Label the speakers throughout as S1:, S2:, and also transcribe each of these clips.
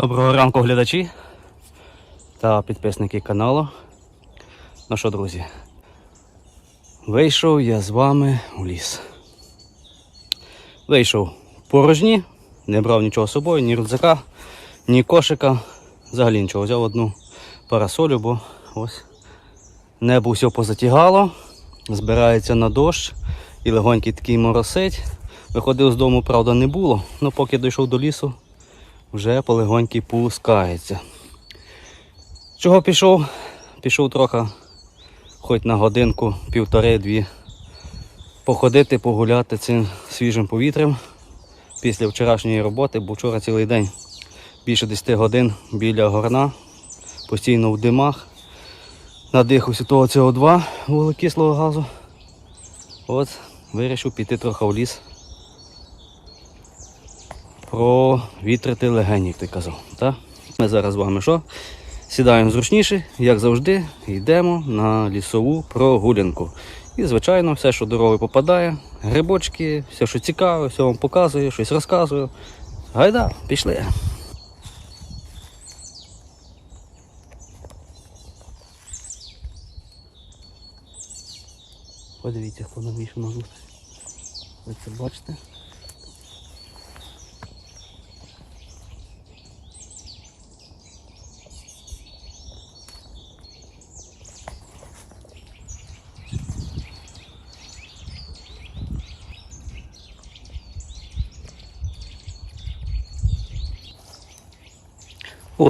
S1: Доброго ранку глядачі та підписники каналу. Ну що, друзі, вийшов я з вами у ліс. Вийшов порожні, не брав нічого з собою, ні рюкзака, ні кошика, взагалі нічого. Взяв одну парасолю, бо ось небо все позатягало, збирається на дощ і легонький такий моросить. Виходив з дому, правда, не було, але поки дійшов до лісу, вже полегоньки пускається. Чого пішов? Пішов трохи, хоч на годинку, півтори-дві, походити, погуляти цим свіжим повітрям після вчорашньої роботи, бо вчора цілий день більше 10 годин біля горна, постійно в димах, надихався того СО2 вуглекислого газу. От, вирішив піти трохи в ліс провітрити легені, як ти казав. Так? Ми зараз з вами що? Сідаємо зручніше, як завжди, йдемо на лісову прогулянку. І, звичайно, все, що дорогою попадає, грибочки, все, що цікаве, все вам показую, щось розказую. Гайда, пішли. Подивіться, хто нам вийшов на зустріч. Ви це бачите?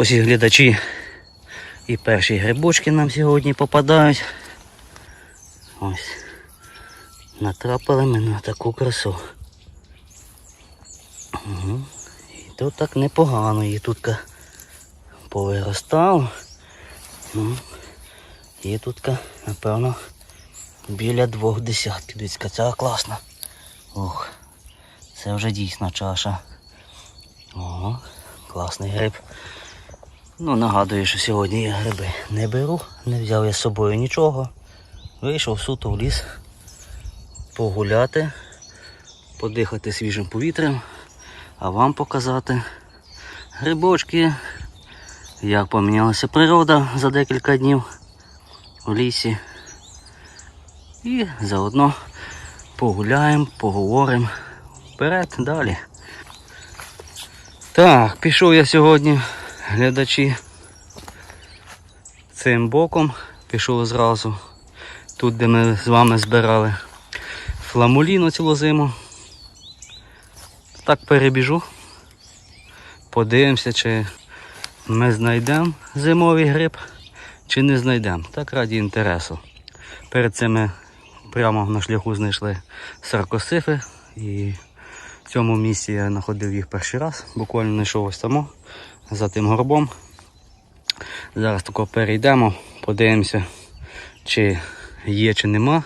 S1: Ось і глядачі. І перші грибочки нам сьогодні попадають. Ось. Натрапили ми на таку красу. Угу. І тут так непогано, і тут повиростало. Ну, і тут, напевно, біля двох десятків. Дивіться, ця класна. Ох, це вже дійсно чаша. О, класний гриб. Ну, нагадую, що сьогодні я гриби не беру, не взяв я з собою нічого. Вийшов суто в ліс погуляти, подихати свіжим повітрям, а вам показати грибочки, як помінялася природа за декілька днів у лісі. І заодно погуляємо, поговоримо вперед далі. Так, пішов я сьогодні, глядачі, цим боком пішов зразу. Тут, де ми з вами збирали фламуліну цілу зиму. Так перебіжу. Подивимося, чи ми знайдемо зимовий гриб, чи не знайдемо. Так раді інтересу. Перед цим ми прямо на шляху знайшли саркосифи і в цьому місці я знаходив їх перший раз, буквально знайшов ось само за тим горбом. Зараз тако перейдемо, подивимося, чи є, чи нема.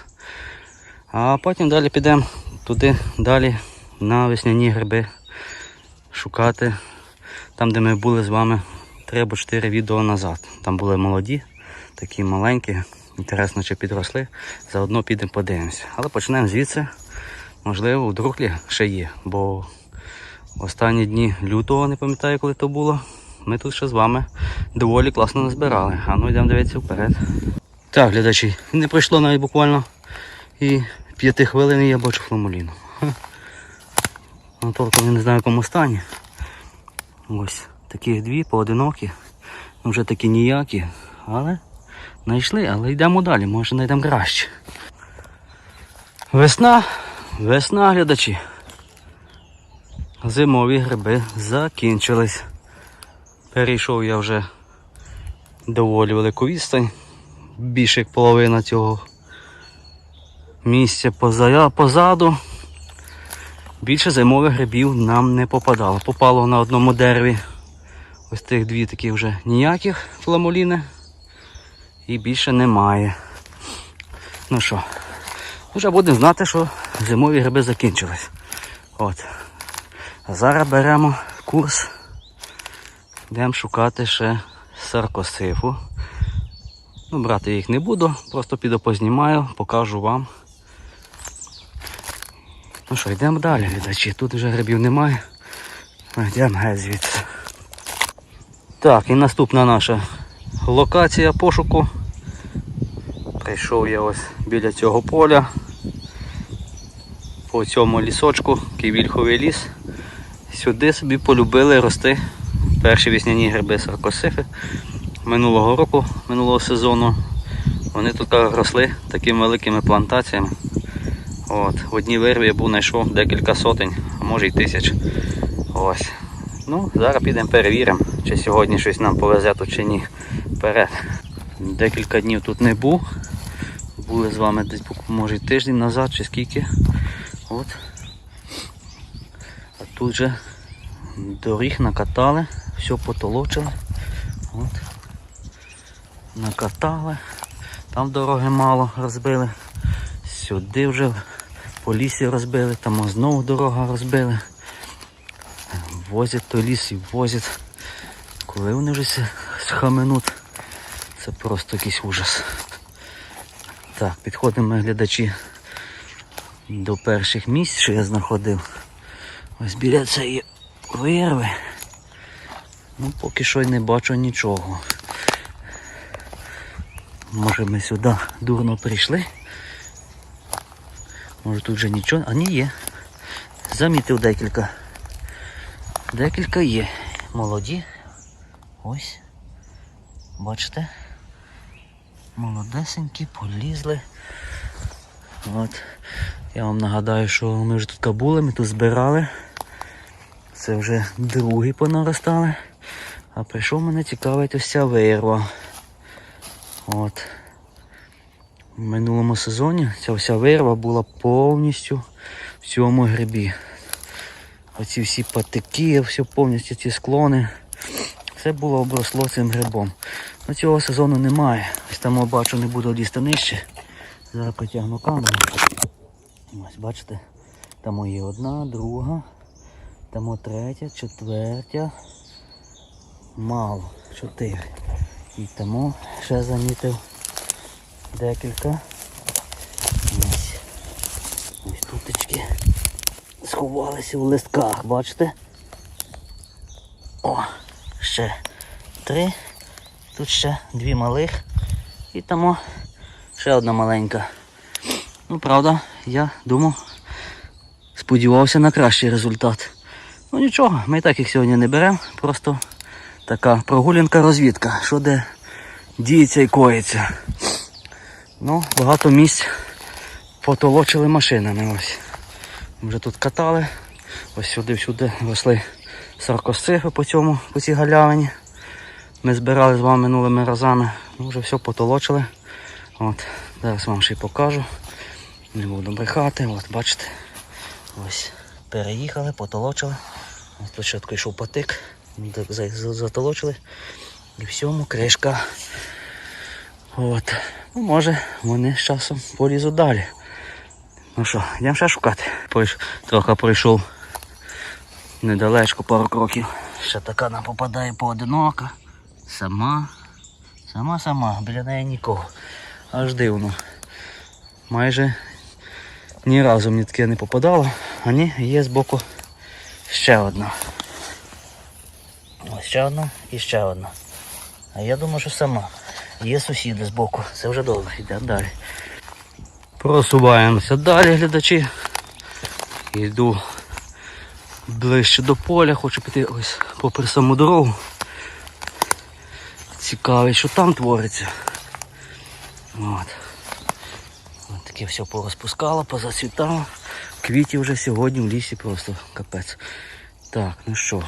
S1: А потім далі підемо туди, далі на весняні гриби шукати. Там, де ми були з вами 3 або 4 відео назад. Там були молоді, такі маленькі. Інтересно, чи підросли. Заодно підемо подивимося. Але почнемо звідси. Можливо, друклі ще є, бо останні дні лютого, не пам'ятаю, коли то було. Ми тут ще з вами доволі класно назбирали. А ну йдемо дивитися вперед. Так, глядачі, не пройшло навіть буквально і п'яти хвилин і я бачу фламуліну. Ну, тобто я не знаю в якому стані. Ось таких дві поодинокі. Ну, Вже такі ніякі, але знайшли, але йдемо далі, може знайдемо краще. Весна, весна, глядачі. Зимові гриби закінчились. Перейшов я вже доволі велику відстань, більше як половина цього місця позаду. Більше зимових грибів нам не попадало. Попало на одному дереві ось тих дві такі вже ніяких фламуліни. І більше немає. Ну що, вже будемо знати, що зимові гриби закінчились. От. Зараз беремо курс. Йдемо шукати ще саркосифу. Ну, брати їх не буду, просто піду познімаю, покажу вам. Ну що, йдемо далі, глядачі. Тут вже грибів немає. Йдемо геть звідси. Так, і наступна наша локація пошуку. Прийшов я ось біля цього поля. По цьому лісочку, Ківільховий ліс. Сюди собі полюбили рости перші весняні гриби саркосифи. Минулого року, минулого сезону, вони тут росли такими великими плантаціями. От, в одній вирві я був знайшов декілька сотень, а може й тисяч. Ось. Ну, зараз підемо перевіримо, чи сьогодні щось нам повезе тут чи ні. Вперед. Декілька днів тут не був. Були з вами десь може тиждень назад чи скільки. От. А тут же доріг накатали, все потолочили. От. Накатали. Там дороги мало розбили. Сюди вже по лісі розбили, там знову дорога розбили. Возять той ліс і возять. Коли вони вже схаменуть, це просто якийсь ужас. Так, підходимо глядачі до перших місць, що я знаходив. Ось біля цієї вирви. Ну, поки що й не бачу нічого. Може ми сюди дурно прийшли. Може тут вже нічого. А ні є. Замітив декілька. Декілька є. Молоді. Ось. Бачите? Молодесенькі, полізли. От. Я вам нагадаю, що ми вже тут були, ми тут збирали. Це вже другі понаростали. А прийшов мене цікавить ось ця вирва. От. В минулому сезоні ця вся вирва була повністю в цьому грибі. Оці всі патики, все повністю ці склони. Все було обросло цим грибом. Ну, цього сезону немає. Ось там бачу, не буду лізти нижче. Зараз потягну камеру. Ось бачите, там є одна, друга, там третя, четвертя. Мало. Чотири. І тому ще замітив декілька. Ось. Ось тутечки сховалися у листках, бачите? О, ще три. Тут ще дві малих. І тому ще одна маленька. Ну, правда, я думав, сподівався на кращий результат. Ну нічого, ми і так їх сьогодні не беремо. Просто така прогулянка розвідка, що де діється і коїться. Ну, багато місць потолочили машинами. ось. Вже тут катали. Ось сюди-всюди росли саркосцифи по цьому, по цій галявині. Ми збирали з вами минулими разами. Ну, вже все потолочили. От, зараз вам ще й покажу. Не буду брехати, от бачите. Ось переїхали, потолочили. Тут йшов потик. Затолочили. І всьому кришка. От. Ну, може, вони з часом полізуть далі. Ну що, йдемо ще шукати. Пройш... Трохи пройшов недалечко пару кроків. Ще така нам попадає поодинока. Сама. Сама сама, біля неї нікого. Аж дивно. Майже ні разу мені таке не попадало. А ні, є збоку ще одна. Ще одна і ще одна. А я думаю, що сама. Є сусіди збоку. Це вже добре, йдемо далі. Просуваємося далі, глядачі. Йду ближче до поля, хочу піти ось попри саму дорогу. Цікавий, що там твориться. От. Таке все порозпускало, позацвітало. Квітів вже сьогодні в лісі просто капець. Так, ну що,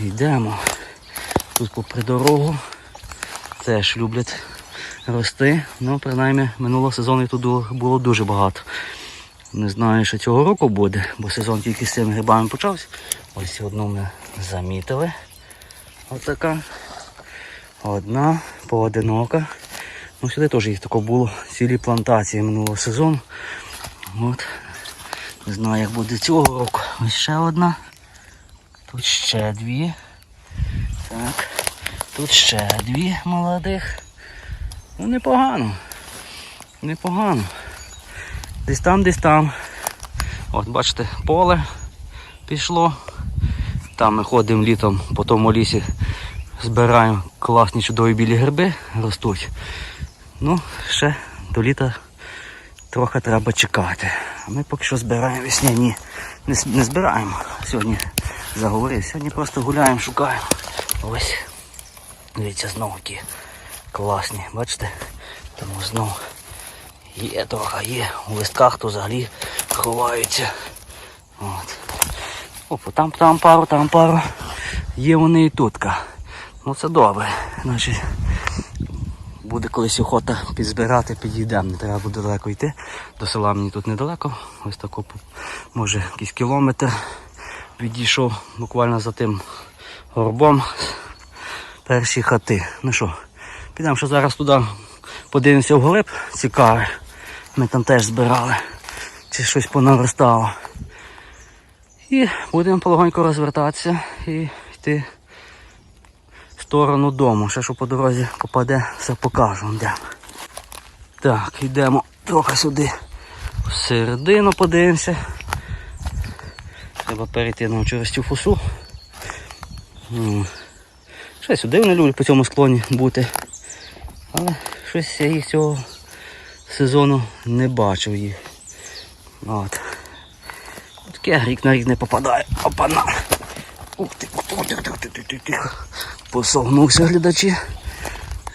S1: йдемо. Тут попри дорогу теж люблять рости. Ну, принаймні, минулого сезону тут було дуже багато. Не знаю, що цього року буде, бо сезон тільки з цими грибами почався. Ось одну ми замітили. Отака. Одна, поодинока. Ну, сюди теж їх тако було цілі плантації минулого сезону. От. Не знаю, як буде цього року. Ось ще одна. Тут ще дві. Так. Тут ще дві молодих. Ну непогано. Непогано. Десь там, десь там. От бачите, поле пішло. Там ми ходимо літом по тому лісі, Збираємо класні чудові білі гриби, ростуть. Ну, ще до літа трохи треба чекати. А ми поки що збираємо весняні. Не, не збираємо. Сьогодні заговорив. Сьогодні просто гуляємо, шукаємо. Ось. Дивіться, знову які класні. Бачите? Тому знову є трохи, є. У листках то взагалі ховаються. От. Опа, там, там пару, там пару. Є вони і тутка. Ну це добре. Значить, буде колись охота підзбирати, підійдемо. Не треба буде далеко йти. До села мені тут недалеко. Ось тако, може, якийсь кілометр відійшов буквально за тим горбом. Перші хати. Ну що, підемо ще зараз туди подивимося в глиб цікаве. Ми там теж збирали. Чи щось понаростало. І будемо полегонько розвертатися і йти сторону дому. Ще що по дорозі попаде, все покажу. Де. Так, йдемо трохи сюди всередину подивимося. Треба перейти нам через цю фусу. Ще сюди вони люблять по цьому склоні бути. Але щось я їх цього сезону не бачив їх. От. Таке рік на рік не попадає. Опана. Ух ти, ух ти, ух ти, ух ти, тихо. Посогнувся глядачі.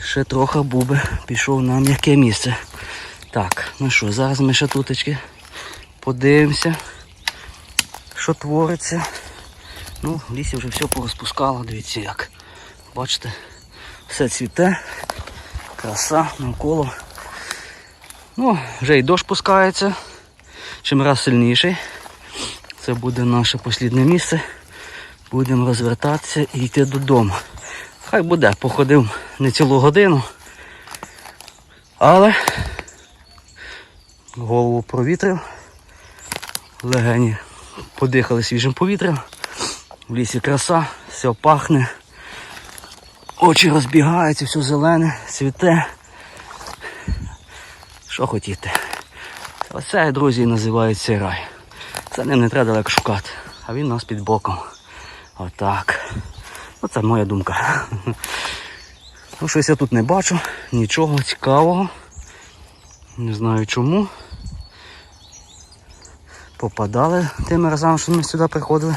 S1: Ще трохи був би пішов на м'яке місце. Так, ну що, зараз ми ще тутечки подивимося, що твориться. Ну, в лісі вже все порозпускало, дивіться як. Бачите, все цвіте, краса навколо. Ну, вже і дощ пускається, чим раз сильніший. Це буде наше послідне місце. Будемо розвертатися і йти додому. Хай буде, походив не цілу годину. Але голову провітрив. Легені подихали свіжим повітрям. В лісі краса, все пахне. Очі розбігаються, все зелене, цвіте. Що хотіти. Оце, друзі, називається рай. За ним не треба далеко шукати, а він у нас під боком. Отак. Оце моя думка. Ну, щось я тут не бачу, нічого цікавого. Не знаю чому. Попадали тими разами, що ми сюди приходили.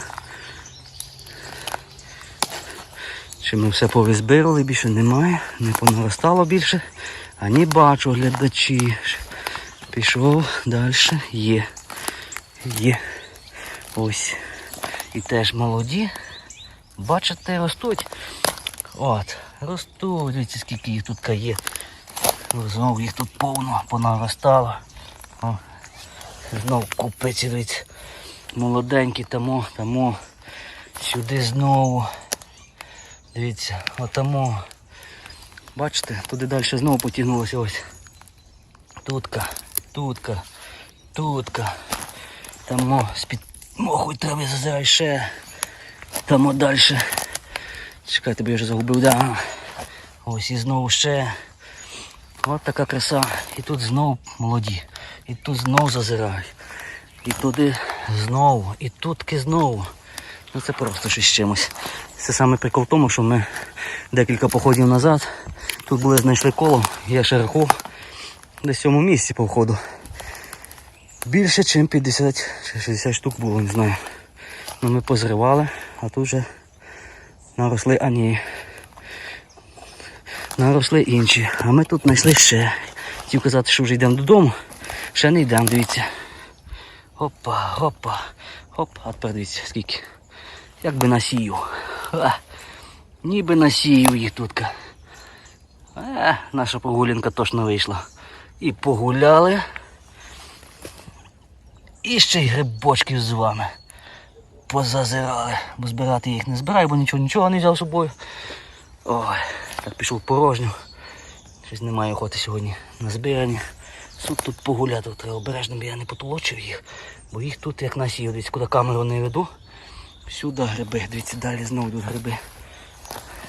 S1: Чи ми все повизбирали, більше немає, не понаростало більше. Ані бачу глядачі. Пішов далі. Є. Є. Ось. І теж молоді. Бачите, ростуть. От, ростуть. Дивіться, скільки їх тут є. Знову їх тут повно понаростало. О, знов купиці, дивіться. Молоденькі тому, тому. Сюди знову. Дивіться, отамо. Бачите, туди далі знову потягнулося ось. Тутка, тутка, тутка. Тамо з-під моху трави зазирай ще. Тамо далі. Чекайте, бо я вже загубив, да. Ось і знову ще. От така краса. І тут знову молоді. І тут знову зазирають. І туди знову. І тутки знову. Ну це просто щось з чимось. Це саме прикол в тому, що ми декілька походів назад тут були знайшли коло, я ще рахував десь в місці по входу. Більше, ніж 50 чи 60 штук було, не знаю. Ну ми позривали, а тут вже наросли, а ні. Наросли інші. А ми тут знайшли ще. Хотів казати, що вже йдемо додому. Ще не йдемо, дивіться. Опа, опа, оп, а тепер дивіться, скільки. Як би насію. Ха. Ніби насію їх тут. Е, наша прогулянка точно вийшла. І погуляли. І ще й грибочків з вами. Позазирали. Бо збирати їх не збираю, бо нічого нічого не взяв з собою. Ой, так пішов порожньо. Щось немає охоти сьогодні на збирання. Суд тут погуляти треба обережно, бо я не потолочив їх. Бо їх тут як насію, дивіться, куди камеру не веду. Всюди гриби, дивіться, далі знову йдуть гриби.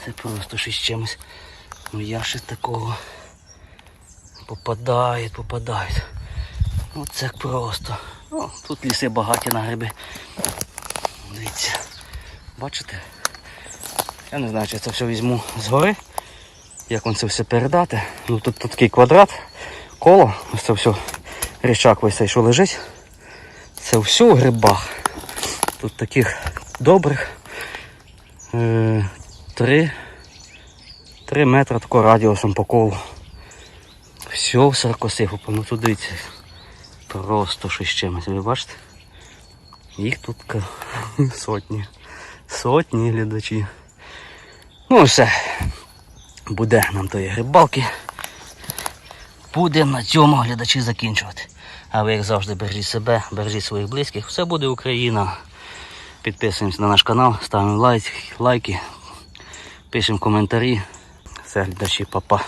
S1: Це просто щось чимось. Ну я ще такого попадають, попадають. Оце просто. О, тут ліси багаті на гриби. Дивіться. Бачите? Я не знаю, чи це все візьму згори. Як вам це все передати. Ну тут, тут такий квадрат, коло, ось це все річак весь цей, що лежить. Це все у грибах. Тут таких добрих е, три, три метри такого радіусом по колу. Все в саркосифу, ну тут дивіться. Просто щось чимось, ви бачите? Їх тут сотні. Сотні глядачі. Ну все. Буде нам тої рибалки. Будемо на цьому глядачі закінчувати. А ви, як завжди, бережіть себе, бережіть своїх близьких. Все буде Україна. Підписуємося на наш канал, ставимо лайк, лайки, пишемо коментарі. Все, глядачі, папа.